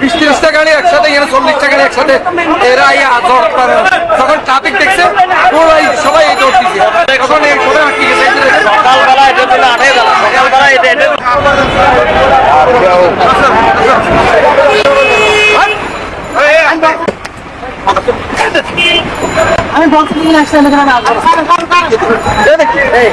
বিশ তিরিশটা গাড়ি একসাথে এখানে চল্লিশটা গাড়ি একসাথে এরা ইয়া যখন আমি বলছি তুমি আসলে এখানে না এই